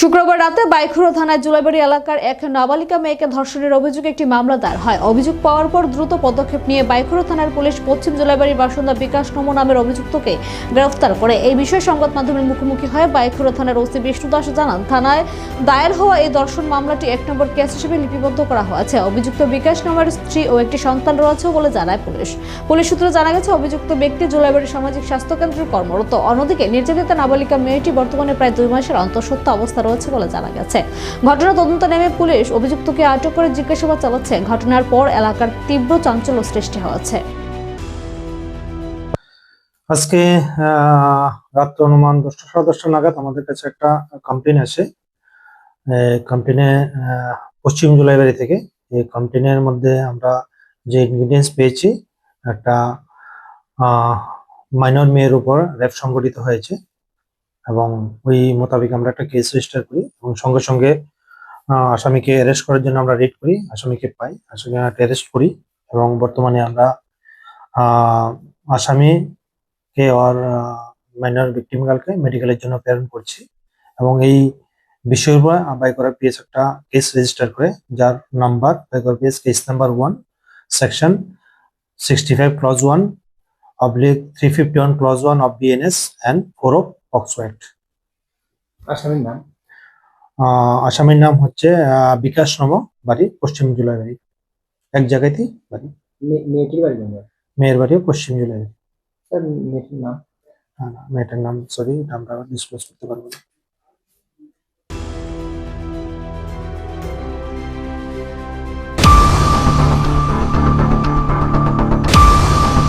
শুক্রবার রাতে বাইখুড়া থানায় জুলাইবাড়ি এলাকার এক নাবালিকা মেয়েকে ধর্ষণের অভিযোগে একটি মামলা দায়ের হয়। অভিযোগ পাওয়ার পর দ্রুত পদক্ষেপ নিয়ে বাইখুড়া থানার পুলিশ পশ্চিম জুলাইবাড়ির বাসিন্দা বিকাশ নমো নামের অভিযুক্তকে গ্রেফতার করে। এই বিষয়ে সংবাদ মাধ্যমের মুখোমুখি হয় বাইখুড়া থানার ওসি বিষ্ণু দাস জানান, থানায় দায়ের হওয়া এই ধর্ষণ মামলাটি এক নম্বর কেস হিসেবে লিপিবদ্ধ করা হয়েছে। অভিযুক্ত বিকাশ নামের স্ত্রী ও একটি সন্তান রয়েছে বলে জানায় পুলিশ। পুলিশ সূত্রে জানা গেছে, অভিযুক্ত ব্যক্তি জুলাইবাড়ি সামাজিক স্বাস্থ্য কেন্দ্রে কর্মরত। অন্যদিকে নির্যাতিত নাবালিকা মেয়েটি বর্তমানে প্রায় দুই মাসের অন্তঃসত্ত্বা অবস্থা রয়েছে বলে জানা গেছে। ঘটনা তদন্ত নেমে পুলিশ অভিযুক্তকে আটক করে জিজ্ঞাসাবাদ চালাচ্ছে। ঘটনার পর এলাকার তীব্র চাঞ্চল্য সৃষ্টি হয়েছে। আজকে রাত্র অনুমান দশটা সাড়ে দশটা নাগাদ আমাদের কাছে একটা কমপ্লেন আসে। কমপ্লেনে পশ্চিম জুলাইবাড়ি থেকে এই কমপ্লেনের মধ্যে আমরা যে ইনগ্রিডিয়েন্টস পেয়েছি, একটা মাইনর মেয়ের উপর রেপ সংগঠিত হয়েছে। এবং ওই মোতাবেক আমরা একটা কেস রেজিস্টার করি এবং সঙ্গে সঙ্গে আসামিকে অ্যারেস্ট করার জন্য আমরা রেড করি আসামিকে পাই আসামিকে অ্যারেস্ট করি এবং বর্তমানে আমরা আহ, আসামি কে আর মাইনর ভিকটিম গার্লকে মেডিকেলের জন্য প্রেরণ করছি এবং এই বিষয়ের উপর বাইকরা পিএস একটা কেস রেজিস্টার করে যার number Baikra PS case number one section sixty five clause one oblique three fifty one clause one of BNS and four of act আসামির নাম? আসামির নাম হচ্ছে বিকাশ নম বাড়ি পশ্চিম জুলাই বাড়ি। এক জায়গাতেই বাড়ি। মেয়েটির বাড়ি মেয়ের বাড়িও পশ্চিম জুলাই বাড়ি। স্যার মেয়েটির নাম? না, মেয়েটার নাম সরি আমরা ডিসক্লোজ করতে পারব না।